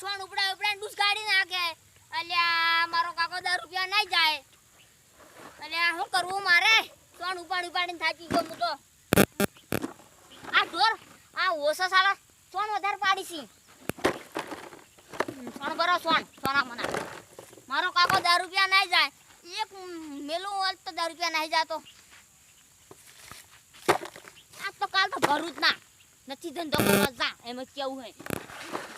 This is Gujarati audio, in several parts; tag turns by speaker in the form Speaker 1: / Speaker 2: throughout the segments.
Speaker 1: સોન ઉપડા ઉપડા ડૂસ નાખે. અલ્યા મારો કાકો દસ રૂપિયા નહીં જાય. અલ્યા શું કરવું મારે? સોન ઉપાડ ઉપાડીને થાકી ગયો હું તો. આ ઢોર, આ ઓછા સાલા સોન વધારે પાડી છી. સોન બરો સોન, સોના મના. મારો કાકો દસ રૂપિયા નહીં જાય. એક મેલું તો દસ રૂપિયા નહીં જાતો. આજ તો કાલ તો ભરું જ ના. નથી ધંધો કરવા જા. એમ કેવું હોય.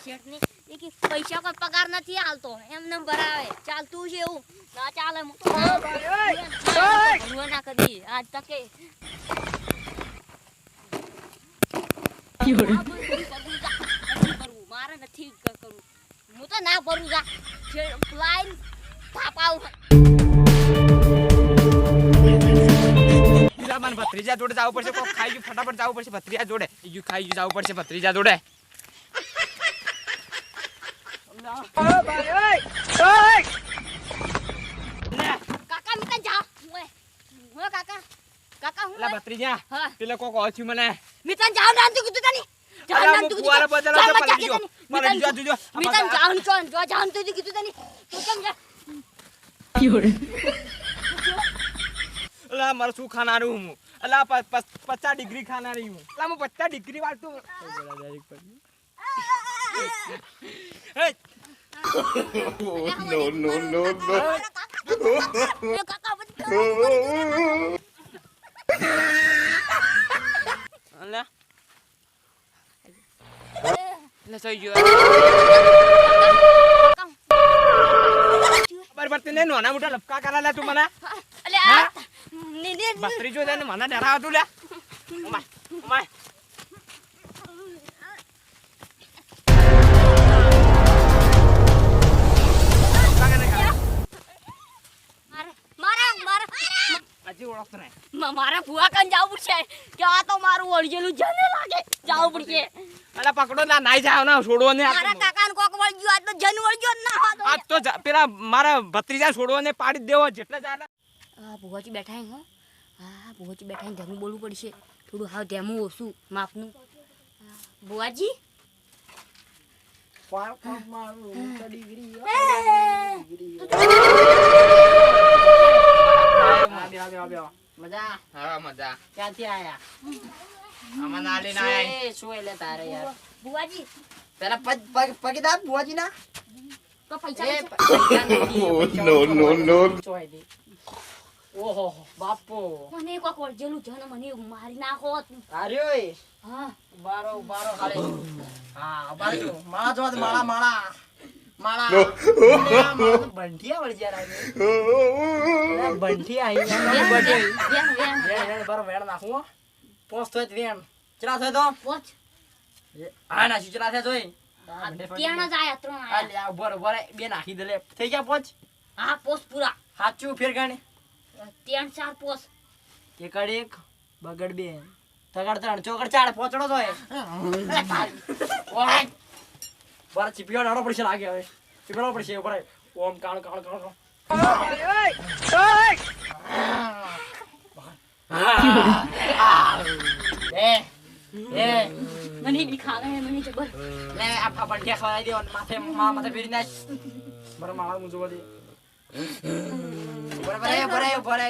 Speaker 1: શેઠની એ કે પૈસા કોઈ પગાર નથી હાલતો એમને ભરાવે ચાલતું છે એવું. ના ચાલે હું તો ભરવા ના કદી આજ તકે. મારે નથી કરવું. હું તો ના ભરું જા. છે લાઈન થાપાવું
Speaker 2: ભત્રીજા જોડે જવું પડશે કોક ખાઈ ગયું ફટાફટ જવું પડશે ભત્રીજા જોડે. ખાઈ ગયું જવું પડશે ભત્રીજા જોડે.
Speaker 1: કાકા મિતા જા. ઓય કાકા કાકા હું.
Speaker 2: એલા ભત્રીજા
Speaker 1: હા
Speaker 2: પેલા કોક ઓછું મને.
Speaker 1: મિતા જાવ ના તું કીધું તને. જાવ
Speaker 2: અલા,
Speaker 1: ના
Speaker 2: હું
Speaker 1: તું કીધું
Speaker 2: જતો
Speaker 1: ચાલ,
Speaker 2: પડી ગયો. મારે જોજો, જોજો.
Speaker 1: મિતા જો જાવ તું કીધું તને. તું કેમ જા?
Speaker 2: અલા મારે શું ખાનારું હું? અલા પ- પ- પચાસ ડિગ્રી ખાનારી હું. અલા હું પચાસ ડિગ્રી વાળતું. હે,
Speaker 3: no, no, no, no.
Speaker 1: એ કાકા બધું
Speaker 2: અલા એટલે થઈ ગયો ખબર પડતી નહીં નાના મોટા લપકા કરાલા તું
Speaker 1: મારા
Speaker 2: નહીં
Speaker 1: મારા ભુવા કન જાવું પડશે કે આ તો મારું વળગેલું જને લાગે. જાવું પડશે.
Speaker 2: અરે પકડો ના નાઈ જાવ ના છોડો ને
Speaker 1: મારા કાકાને કોક વળગ્યું આ તો જન વળગ્યો ના હતો.
Speaker 2: આ તો પેલા મારા ભત્રીજા છોડો ને પાડી જ દેવો જેટલા જાય
Speaker 1: આ ભુવાજી બેઠા હે હો. હા ભુવાજી બેઠા હે ધેમું બોલવું પડશે. થોડું હા ધેમું ઓછું માપનું હા, ભુવાજી
Speaker 4: મજા?
Speaker 2: હા મજા.
Speaker 4: ક્યાંથી આયા?
Speaker 2: આમાં ના લઈને આયા
Speaker 4: શું એટલે તારે યાર?
Speaker 1: ભુવાજી
Speaker 4: પેલા પગ પગ દા બુઆજી ના
Speaker 1: તો પૈસા
Speaker 4: એ
Speaker 1: પૈસા.
Speaker 4: પૈસા નથી, પૈસા
Speaker 3: no, no, no.
Speaker 4: ચોય દે. ઓહો બાપો.
Speaker 1: મને કોક વળગેલું જન મને મારી નાખો હા.
Speaker 4: બારો બારો હાલે. હા માળા જોવા માળા માળા. આવી બારો વેણ નાખું વેણ. ચલા થાય તો?
Speaker 1: પોચ.
Speaker 4: હા ચલા થાય બે નાખી દે થઈ ગયા પોચ?
Speaker 1: હા પોસ પૂરા.
Speaker 4: સાચું ફેર ગણે
Speaker 1: ત્રણ ચાર પોસ
Speaker 4: એકડ એક બગડ બે. તગડ ત્રણ. ચોકડ ચાર પોચડો તો એ ઓય બાર ચીપિયો નાડો પડશે લાગે હવે. ચીપિયો પડશે ઉપર ઓમ કાળ કાળ કાળ કાળ.
Speaker 1: મને બી ખાવે હે મને જબર.
Speaker 4: લે આ આ બંડિયા ખવડાવી દે માથે મા માથે ફેરી નાખ. બરો માળા મું જોવા દે. બરાબર એ બરે બરે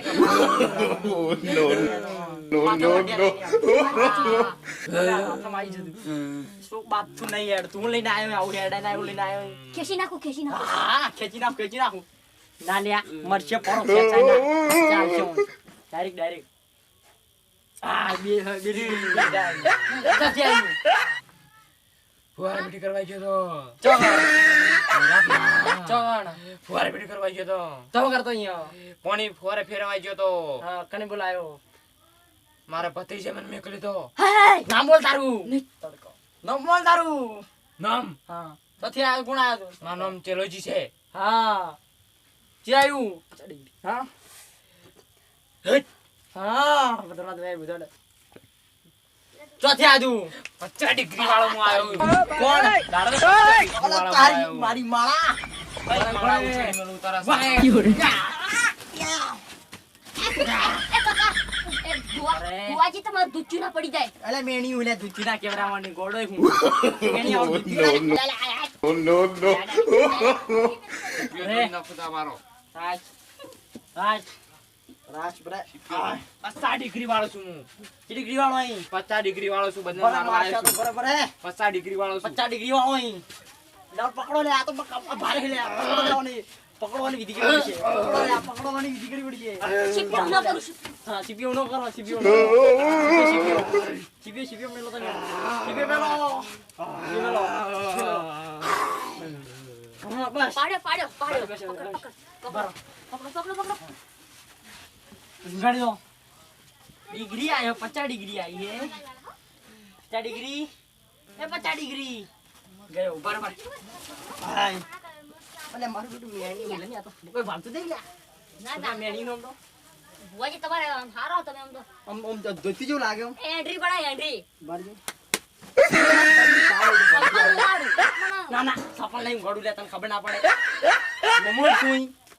Speaker 3: No, no, no, no.
Speaker 4: શું તું નહીં યાર તું લઈને આવ્યો આવું હેડા ના આવું લઈને આવ્યો
Speaker 1: ખેંચી નાખો ખેંચી નાખો
Speaker 4: હા ખેંચી નાખ ખેંચી નાખું ના લ્યા મરશે પડો ડાયરેક્ટ ડાયરેક્ટ આ બે
Speaker 2: ફુવારે બેટી કરવા ગયો તો ફુવારે બેટી કરવા ગયો તો
Speaker 4: તમે કરતો અહીંયા
Speaker 2: પાણી ફુવારે ફેરવા ગયો તો
Speaker 4: હા કને બોલાયો
Speaker 2: મારા ભત્રીજે મને મેકલી તો
Speaker 4: નામ બોલ તારું. નામ બોલ તારું.
Speaker 2: નામ?
Speaker 4: હા. તથી આ કોણ આવ્યો
Speaker 2: મારું નામ ચેલોજી છે.
Speaker 4: હા. જે આવ્યું હા. હા? બધા બધા બધા ચોથી આજુ.
Speaker 2: પચાસ ડિગ્રી વાળો હું આવ્યો
Speaker 4: કોણ?
Speaker 2: દાડો
Speaker 4: તારી મારી માળા!
Speaker 1: તમારું ના પડી જાય
Speaker 4: અલે મેણી ઉલે ના હું મેણી આવું. રાજ રાજ રાજ બરા
Speaker 2: પચાસ ડિગ્રી વાળો છું હું
Speaker 4: કેટલી ડિગ્રી વાળો અહીં
Speaker 2: પચાસ ડિગ્રી વાળો છું
Speaker 4: બરાબર હે
Speaker 2: પચાસ ડિગ્રી વાળો છું
Speaker 4: પચાસ ડિગ્રી વાળો અહીં લાવ પકડો લે આ તો ભારે લે પકડો પકડવાની વિધિ કરવી પડશે પકડો લે આ પકડવાની વિધિ કરવી પડશે
Speaker 1: શીખ્યો ન કરું છું.
Speaker 4: હા સીપીઓ નો કરો સીપીઓ નો સીપીઓ સીપીઓ મેલો તમે સીપીઓ મેલો સીપીઓ મેલો હા બસ
Speaker 1: પાડ્યો પાડ્યો પાડ્યો
Speaker 4: બસ, બસ,
Speaker 1: પકડો,
Speaker 4: બસ.
Speaker 1: પકડો,
Speaker 4: બરાબર.
Speaker 1: પકડો પકડો પકડો
Speaker 4: ગાડી દો ડિગ્રી આયો પચાસ ડિગ્રી આવી હે પચાસ ડિગ્રી એ પચાસ ડિગ્રી ગયો બરાબર હાય અલે મારું બેટું મેણી બોલે ને આ તો કોઈ ભાગતું નહીં
Speaker 1: ના
Speaker 4: ના મેણી નો તો
Speaker 1: ભુવાજી તમારે હારો તમે આમ તો
Speaker 4: આમ આમ તો ધોતી જેવું લાગે આમ
Speaker 1: એન્ટ્રી પડાય એન્ટ્રી
Speaker 4: બારજો ના ના સફળ નહીં ગોડું લે તને ખબર ના પડે મમો છું